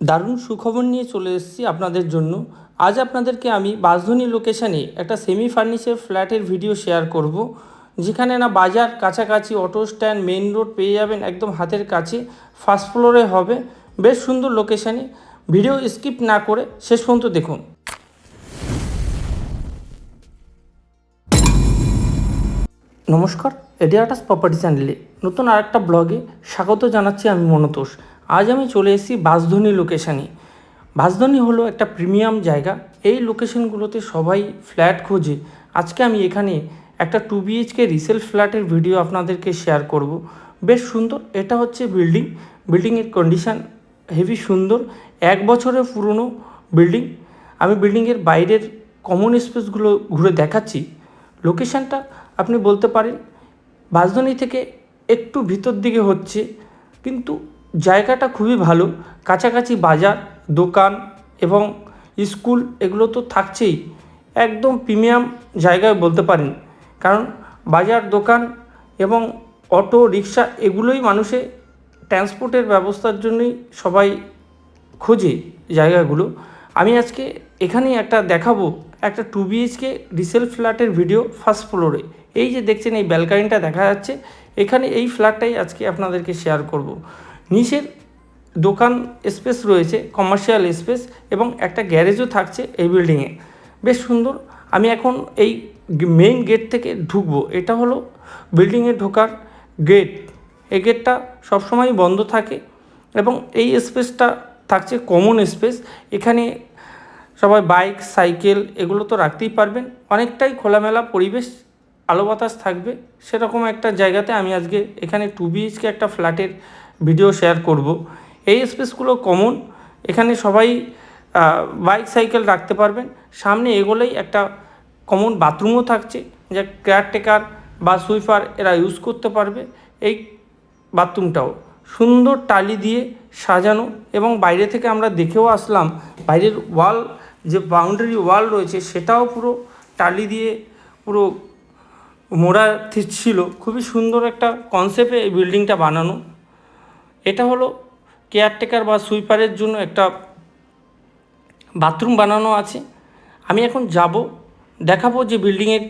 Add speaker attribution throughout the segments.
Speaker 1: দারুণ সুখবর নিয়ে চলে এসেছি আপনাদের জন্য। আজ আপনাদেরকে আমি বাসধনী লোকেশানে একটা সেমি ফার্নিচার ফ্ল্যাটের ভিডিও শেয়ার করব। যেখানে না বাজার কাছাকাছি অটো স্ট্যান্ড মেন রোড পেয়ে যাবেন একদম হাতের কাছে ফার্স্ট ফ্লোরে হবে। বেশ সুন্দর লোকেশানে ভিডিও স্কিপ না করে শেষ পর্যন্ত দেখুন। নমস্কার, এডিয়াটাস প্রপার্টি চ্যানেলে নতুন আরেকটা ব্লগে স্বাগত জানাচ্ছি আমি মনতোষ। আজ আমি চলে এসেছি বাসধনী লোকেশানে বাসধনী হলো একটা প্রিমিয়াম জায়গা। এই লোকেশনগুলোতে সবাই ফ্ল্যাট খোঁজে। আজকে আমি এখানে একটা টু বিএইচকে রিসেল ফ্ল্যাটের ভিডিও আপনাদেরকে শেয়ার করব। বেশ সুন্দর। এটা হচ্ছে বিল্ডিং বিল্ডিংয়ের কন্ডিশন হেভি সুন্দর। এক বছরের পুরনো বিল্ডিং আমি বিল্ডিংয়ের বাইরের কমন স্পেসগুলো ঘুরে দেখাচ্ছি। লোকেশনটা আপনি বলতে পারেন, বাসধনী থেকে একটু ভিতর দিকে হচ্ছে। কিন্তু জায়গাটা খুবই ভালো। কাছাকাছি বাজার, দোকান এবং স্কুল এগুলো তো থাকছেই। একদম প্রিমিয়াম জায়গায় বলতে পারেন। কারণ বাজার, দোকান এবং অটো, রিক্সা এগুলোই মানুষে ট্রান্সপোর্টের ব্যবস্থার জন্যই সবাই খোঁজে জায়গাগুলো। আমি আজকে এখানেই একটা দেখাবো একটা টু বিএইচকে রিসেল ফ্ল্যাটের ভিডিও ফার্স্ট ফ্লোরে এই যে দেখছেন এই ব্যালকানিটা দেখা যাচ্ছে। এখানে এই ফ্ল্যাটটাই আজকে আপনাদেরকে শেয়ার করব। নিচের দোকান স্পেস রয়েছে কমার্শিয়াল স্পেস এবং একটা গ্যারেজও থাকছে এই বিল্ডিংয়ে বেশ সুন্দর। আমি এখন এই মেইন গেট থেকে ঢুকবো। এটা হলো বিল্ডিংয়ে ঢোকার গেট এই গেটটা সবসময় বন্ধ থাকে এবং এই স্পেসটা থাকছে কমন স্পেস এখানে সবাই বাইক সাইকেল এগুলো তো রাখতেই পারবেন। অনেকটাই খোলামেলা পরিবেশ, আলো বাতাস থাকবে। সেরকম একটা জায়গাতে আমি আজকে এখানে টু বিএইচকে একটা ফ্ল্যাটের ভিডিও শেয়ার করব। এই স্পেসগুলো কমন এখানে সবাই বাইক সাইকেল রাখতে পারবেন। সামনে এগোলেই একটা কমন বাথরুমও থাকছে, যা কেয়ারটেকার বা সুইপার এরা ইউজ করতে পারবে এই বাথরুমটাও সুন্দর টালি দিয়ে সাজানো এবং বাইরে থেকে আমরা দেখেও আসলাম, বাইরের ওয়াল যে বাউন্ডারি ওয়াল রয়েছে, সেটাও পুরো টালি দিয়ে পুরো মোড়া ছিল। খুবই সুন্দর একটা কনসেপ্টে এই বিল্ডিংটা বানানো। এটা হলো কেয়ারটেকার বা সুইপারের জন্য একটা বাথরুম বানানো আছে। আমি এখন যাব, দেখাবো যে বিল্ডিংয়ের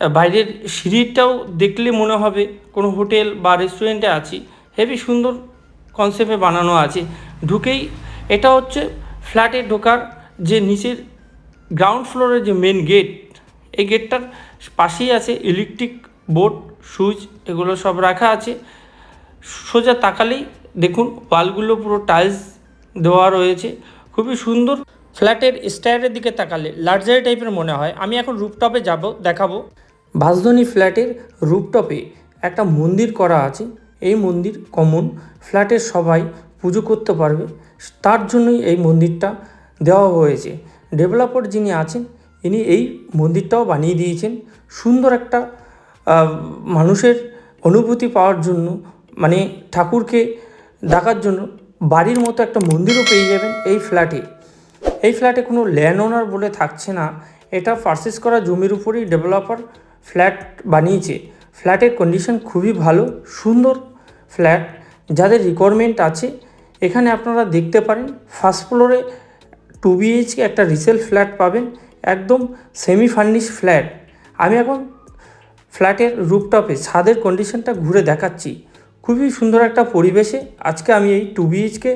Speaker 1: বাইরের সিঁড়িটাও দেখলে মনে হবে কোনো হোটেল বা রেস্টুরেন্টে আছি। হেভি সুন্দর কনসেপ্টে বানানো আছে। ঢুকেই এটা হচ্ছে ফ্ল্যাটে ঢোকার যে নিচের গ্রাউন্ড ফ্লোরের যে মেন গেট এই গেটটার পাশেই আছে ইলেকট্রিক বোর্ড সুইচ এগুলো সব রাখা আছে। সোজা তাকালেই দেখুন, ওয়ালগুলো পুরো টাইলস দেওয়া রয়েছে। খুবই সুন্দর। ফ্ল্যাটের স্টাইলের দিকে তাকালে লার্জারি টাইপের মনে হয়। আমি এখন রুপটপে যাব, দেখাবো। বাসধনী ফ্ল্যাটের রুপটপে একটা মন্দির করা আছে। এই মন্দির কমন ফ্ল্যাটের সবাই পুজো করতে পারবে। তার জন্যই এই মন্দিরটা দেওয়া হয়েছে। ডেভেলপার যিনি আছেন, ইনি এই মন্দিরটাও বানিয়ে দিয়েছেন। সুন্দর একটা মানুষের অনুভূতি পাওয়ার জন্য মানে ঠাকুরকে ডাকার জন্য বাড়ির মতো একটা মন্দিরও পেয়ে যাবেন এই ফ্ল্যাটে এই ফ্ল্যাটে কোনো ল্যান্ড ওনার বলে থাকছে না। এটা পারচেস করা জমির উপরেই ডেভেলপার ফ্ল্যাট বানিয়েছে। ফ্ল্যাটের কন্ডিশন খুবই ভালো, সুন্দর ফ্ল্যাট যাদের রিকোয়ারমেন্ট আছে, এখানে আপনারা দেখতে পারেন ফার্স্ট ফ্লোরে টু বিএইচকে একটা রিসেল ফ্ল্যাট পাবেন, একদম সেমি ফার্নিশ ফ্ল্যাট আমি এখন ফ্ল্যাটের রুপটপে ছাদের কন্ডিশনটা ঘুরে দেখাচ্ছি। খুবই সুন্দর একটা পরিবেশে আজকে আমি এই টু বিএইচকে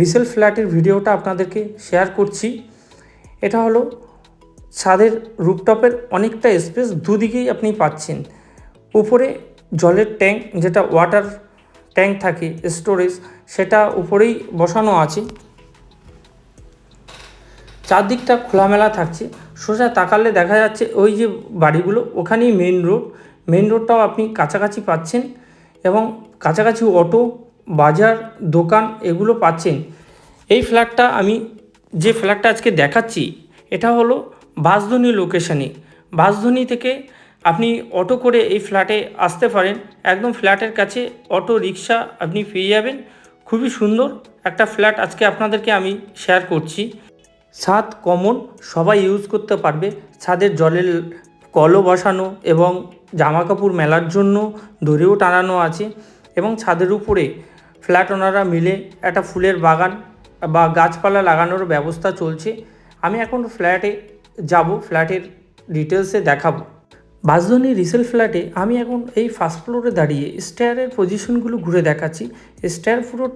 Speaker 1: রিসেল ফ্ল্যাটের ভিডিওটা আপনাদেরকে শেয়ার করছি। এটা হলো ছাদের রুপটপের অনেকটা স্পেস দুদিকেই আপনি পাচ্ছেন। উপরে জলের ট্যাঙ্ক যেটা ওয়াটার ট্যাঙ্ক থাকে স্টোরেজ সেটা উপরেই বসানো আছে। চারদিকটা খোলামেলা থাকছে। সোজা তাকালে দেখা যাচ্ছে ওই যে বাড়িগুলো, ওখানেই মেন রোড মেন রোডটাও আপনি কাছাকাছি পাচ্ছেন এবং কাছাকাছি অটো, বাজার, দোকান এগুলো পাচ্ছেন। এই ফ্ল্যাটটা আমি যে ফ্ল্যাটটা আজকে দেখাচ্ছি, এটা হলো বাসধনী লোকেশানে বাসধনী থেকে আপনি অটো করে এই ফ্ল্যাটে আসতে পারেন। একদম ফ্ল্যাটের কাছে অটো, রিক্সা আপনি পেয়ে যাবেন। খুবই সুন্দর একটা ফ্ল্যাট আজকে আপনাদেরকে আমি শেয়ার করছি। ছাদ কমন, সবাই ইউজ করতে পারবে। ছাদের জলের কলও বসানো এবং জামা কাপড় মেলার জন্য দড়িও টানানো আছে। এবং ছাদের উপরে ফ্ল্যাট ওনারা মিলে একটা ফুলের বাগান বা গাছপালা লাগানোর ব্যবস্থা চলছে। আমি এখন ফ্ল্যাটে যাব, ফ্ল্যাটের ডিটেলসে দেখাবো। বাসধনী রিসেল ফ্ল্যাটে আমি এখন এই ফার্স্ট ফ্লোরে দাঁড়িয়ে স্টেয়ারের পজিশনগুলো ঘুরে দেখাচ্ছি। স্টেয়ার পুরো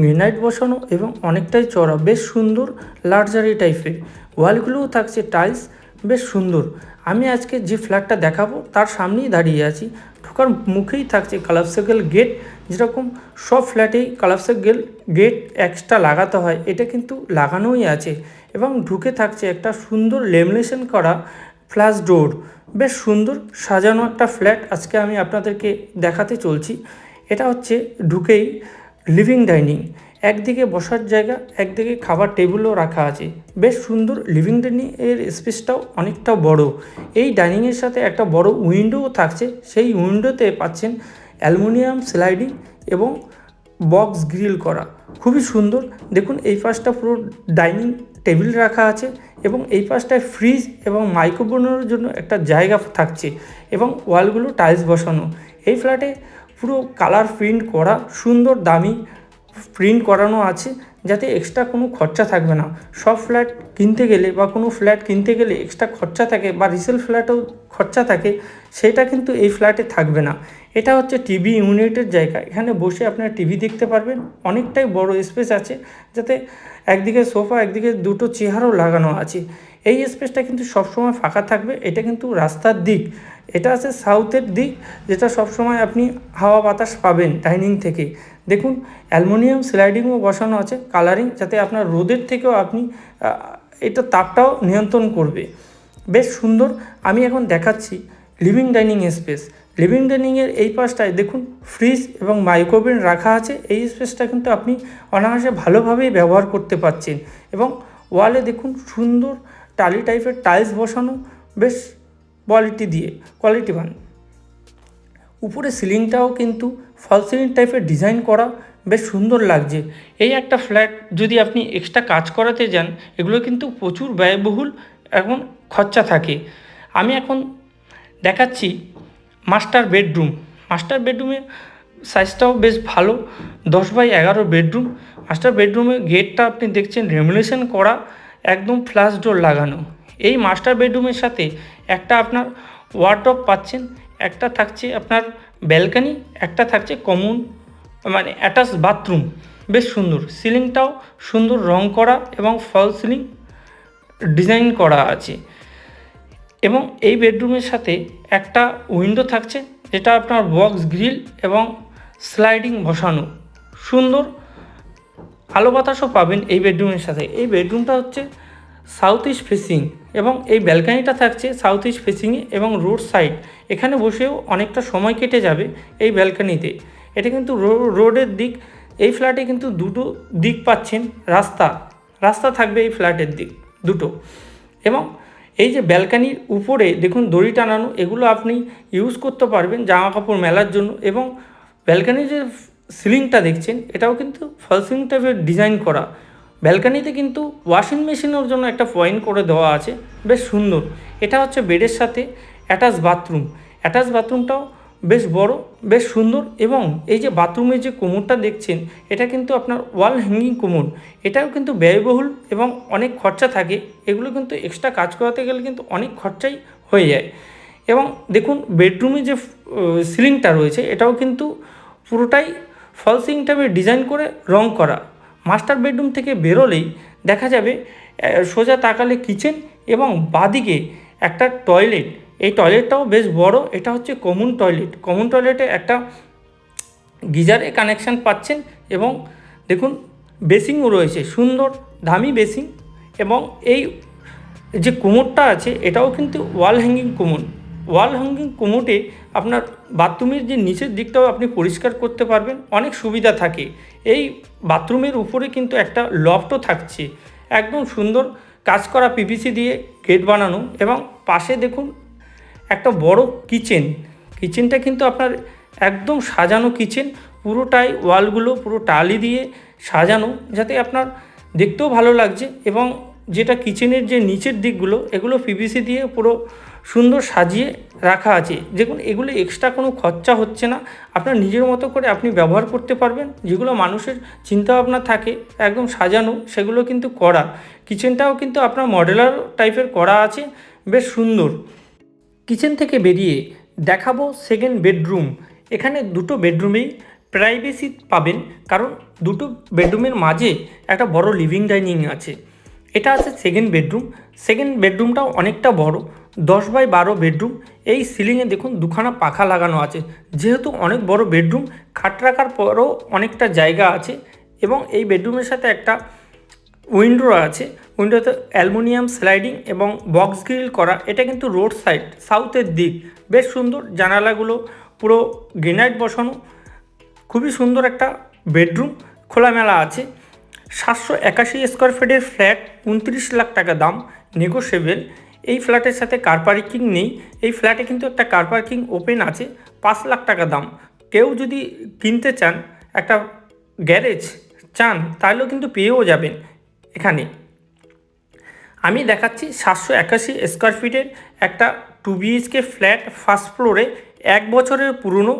Speaker 1: গ্রেনাইট বসানো এবং অনেকটাই চড়া বেশ সুন্দর, লার্জারি টাইপের। ওয়ালগুলোও থাকছে টাইলস, বেশ সুন্দর। আমি আজকে যে ফ্ল্যাটটা দেখাবো, তার সামনেই দাঁড়িয়ে আছি। ঢোকার মুখেই থাকছে কালাপসাইকেল গেট যেরকম সব ফ্ল্যাটেই কালাপসাইকেল গেট এক্সট্রা লাগাতে হয়, এটা কিন্তু লাগানোই আছে। এবং ঢুকে থাকছে একটা সুন্দর লেমিনেশন করা ফ্ল্যাশ ডোর বেশ সুন্দর সাজানো একটা ফ্ল্যাট আজকে আমি আপনাদেরকে দেখাতে চলছি। এটা হচ্ছে ঢুকেই লিভিং ডাইনিং একদিকে বসার জায়গা, একদিকে খাবার টেবিলও রাখা আছে। বেশ সুন্দর লিভিং ডাইনিং এর স্পেসটাও অনেকটা বড়। এই ডাইনিংয়ের সাথে একটা বড় উইন্ডোও থাকছে। সেই উইন্ডোতে পাচ্ছেন অ্যালুমিনিয়াম স্লাইডিং এবং বক্স গ্রিল করা। খুবই সুন্দর। দেখুন, এই পাশটা পুরো ডাইনিং টেবিল রাখা আছে এবং এই পাশটায় ফ্রিজ এবং মাইক্রোওভেনের জন্য একটা জায়গা থাকছে এবং ওয়ালগুলো টাইলস বসানো। এই ফ্ল্যাটে পুরো কালার প্রিন্ট করা, সুন্দর দামি প্রিন্ট করানো আছে যাতে এক্সট্রা কোনো খরচা থাকবে না। সব ফ্ল্যাট কিনতে গেলে বা কোনো ফ্ল্যাট কিনতে গেলে এক্সট্রা খরচা থাকে বা রিসেল ফ্ল্যাটেও খরচা থাকে, সেটা কিন্তু এই ফ্ল্যাটে থাকবে না। এটা হচ্ছে টিভি ইউনিটের জায়গা। এখানে বসে আপনারা টিভি দেখতে পারবেন। অনেকটাই বড় স্পেস আছে, যাতে একদিকে সোফা, একদিকে দুটো চেয়ারও লাগানো আছে। এই স্পেসটা কিন্তু সবসময় ফাঁকা থাকবে। এটা কিন্তু রাস্তার দিক। এটা আছে সাউথের দিক, যেটা সবসময় আপনি হাওয়া বাতাস পাবেন ডাইনিং থেকে। দেখুন, অ্যালুমিনিয়াম স্লাইডিংও বসানো আছে কালারিং যাতে আপনার রোদের থেকেও আপনি এটা তাপটাও নিয়ন্ত্রণ করবে। বেশ সুন্দর। আমি এখন দেখাচ্ছি লিভিং ডাইনিং স্পেস লিভিং ডাইনিংয়ের এই পাশটায় দেখুন ফ্রিজ এবং মাইক্রোওভেন রাখা আছে। এই স্পেসটা কিন্তু আপনি অনায়াসে ভালোভাবেই ব্যবহার করতে পারছেন। এবং ওয়ালে দেখুন, সুন্দর টালি টাইপের টাইলস বসানো, বেশ কোয়ালিটি দিয়ে কোয়ালিটি কোয়ালিটিবান উপরে সিলিংটাও কিন্তু ফল সিলিং টাইপের ডিজাইন করা, বেশ সুন্দর লাগছে। এই একটা ফ্ল্যাট যদি আপনি এক্সট্রা কাজ করাতে যান, এগুলো কিন্তু প্রচুর ব্যয়বহুল এখন খরচা থাকে। আমি এখন দেখাচ্ছি মাস্টার বেডরুম। মাস্টার বেডরুমে সাইজটাও বেশ ভালো, দশ বাই এগারো বেডরুম। মাস্টার বেডরুমে গেটটা আপনি দেখছেন রেমুলেশন করা, একদম ফ্ল্যাশ ডোর লাগানো। এই মাস্টার বেডরুমের সাথে একটা আপনার ওয়ার্ডরপ পাচ্ছেন, একটা থাকছে আপনার ব্যালকানি একটা থাকছে কমন মানে অ্যাটাচ বাথরুম বেশ সুন্দর। সিলিংটাও সুন্দর রং করা এবং ফল সিলিং ডিজাইন করা আছে। এবং এই বেডরুমের সাথে একটা উইন্ডো থাকছে, যেটা আপনার বক্স, গ্রিল এবং স্লাইডিং বসানো। সুন্দর আলো বাতাসও পাবেন এই বেডরুমের সাথে। এই বেডরুমটা হচ্ছে সাউথ ইস্ট ফেসিং এবং এই ব্যালকানিটা থাকছে সাউথ ইস্ট ফেসিংয়ে এবং রোড সাইড এখানে বসেও অনেকটা সময় কেটে যাবে এই ব্যালকানিতে। এটা কিন্তু রোডের দিক, এই ফ্ল্যাটে কিন্তু দুটো দিক পাচ্ছেন, রাস্তা। রাস্তা থাকবে এই ফ্ল্যাটের দিক, দুটো। এবং এই যে ব্যালকানির উপরে দেখুন দড়ি টানানো, এগুলো আপনি ইউজ করতে পারবেন জামা কাপড় মেলার জন্য এবং ব্যালকানির যে সিলিংটা দেখছেন, এটাও কিন্তু ফল সিলিং টাইপের ডিজাইন করা। ব্যালকানিতে কিন্তু ওয়াশিং মেশিনের জন্য একটা পয়েন্ট করে দেওয়া আছে, বেশ সুন্দর। এটা হচ্ছে বেডের সাথে অ্যাটাচ বাথরুম অ্যাটাচ বাথরুমটাও বেশ বড়, বেশ সুন্দর এবং এই যে বাথরুমের যে কোমরটা দেখছেন, এটা কিন্তু আপনার ওয়াল হ্যাঙ্গিং কোমর। এটাও কিন্তু ব্যয়বহুল এবং অনেক খরচা থাকে। এগুলো কিন্তু এক্সট্রা কাজ করাতে গেলে কিন্তু অনেক খরচাই হয়ে যায়। এবং দেখুন বেডরুমে যে সিলিংটা রয়েছে, এটাও কিন্তু পুরোটাই ফল সিলিং টাইপের ডিজাইন করে রং করা। মাস্টার বেডরুম থেকে বেরোলেই দেখা যাবে সোজা তাকালে কিচেন এবং বাদিকে একটা টয়লেট এই টয়লেটটাও বেশ বড়, এটা হচ্ছে কমন টয়লেট কমন টয়লেটে একটা গিজারে কানেকশান পাচ্ছেন এবং দেখুন বেসিংও রয়েছে, সুন্দর, দামি বেসিং এবং এই যে কোমরটা আছে, এটাও কিন্তু ওয়াল হ্যাঙ্গিং কোমর। ওয়াল হ্যাঙ্গিং কোমোটে আপনার বাথরুমের যে নিচের দিকটাও আপনি পরিষ্কার করতে পারবেন, অনেক সুবিধা থাকে। এই বাথরুমের উপরে কিন্তু একটা লফটও থাকছে। একদম সুন্দর কাজ করা পিভিসি দিয়ে গেট বানানো এবং পাশে দেখুন একটা বড় কিচেন। কিচেনটা কিন্তু আপনার একদম সাজানো কিচেন। পুরোটাই ওয়ালগুলো পুরো টালি দিয়ে সাজানো, যাতে আপনার দেখতেও ভালো লাগছে এবং যেটা কিচেনের যে নিচের দিকগুলো, এগুলো পিভিসি দিয়ে পুরো সুন্দর সাজিয়ে রাখা আছে। দেখুন, এগুলো এক্সট্রা কোনো খরচা হচ্ছে না। আপনার নিজের মতো করে আপনি ব্যবহার করতে পারবেন। যেগুলো মানুষের চিন্তাভাবনা থাকে, একদম সাজানো, সেগুলো কিন্তু করা। কিচেনটাও কিন্তু আপনার মডেলার টাইপের করা আছে, বেশ সুন্দর। কিচেন থেকে বেরিয়ে দেখাবো সেকেন্ড বেডরুম এখানে দুটো বেডরুমেই প্রাইভেসি পাবেন, কারণ দুটো বেডরুমের মাঝে একটা বড় লিভিং ডাইনিং আছে। এটা আছে সেকেন্ড বেডরুম সেকেন্ড বেডরুমটাও অনেকটা বড়, দশ বাই বারো বেডরুম এই সিলিংয়ে দেখুন দুখানা পাখা লাগানো আছে। যেহেতু অনেক বড় বেডরুম খাট রাখার পরও অনেকটা জায়গা আছে এবং এই বেডরুমের সাথে একটা উইন্ডো আছে। উইন্ডোতে অ্যালুমিনিয়াম, স্লাইডিং এবং বক্স গ্রিল করা। এটা কিন্তু রোড সাইড, সাউথের দিক। বেশ সুন্দর জানালাগুলো, পুরো গ্রেনাইট বসানো। খুবই সুন্দর একটা বেডরুম, খোলামেলা আছে। সাতশো একাশি স্কোয়ার ফিটের ফ্ল্যাট, উনত্রিশ লাখ টাকা দাম, নেগোসিয়েবল। এই ফ্ল্যাটের সাথে কার পার্কিং নেই। এই ফ্ল্যাটে কিন্তু একটা কার পার্কিং ওপেন আছে, পাঁচ লাখ টাকা দাম। কেউ যদি কিনতে চান, একটা গ্যারেজ চান, তাহলেও কিন্তু পেয়েও যাবেন। এখানে। আমি দেখাচ্ছি সাতশো একাশি স্কোয়ার ফিটের একটা টু বিএইচকে ফ্ল্যাট ফার্স্ট ফ্লোরে এক বছরের পুরনো।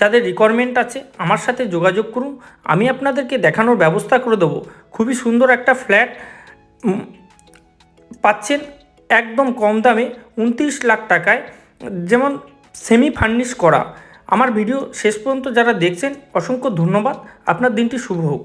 Speaker 1: যাদের রিকোয়ারমেন্ট আছে, আমার সাথে যোগাযোগ করুন। আমি আপনাদেরকে দেখানোর ব্যবস্থা করে দেবো। খুবই সুন্দর একটা ফ্ল্যাট পাচ্ছেন একদম কম দামে উনত্রিশ লাখ টাকায়। যেমন সেমি ফার্নিশ করা। আমার ভিডিও শেষ পর্যন্ত যারা দেখছেন, অসংখ্য ধন্যবাদ। আপনার দিনটি শুভ হোক।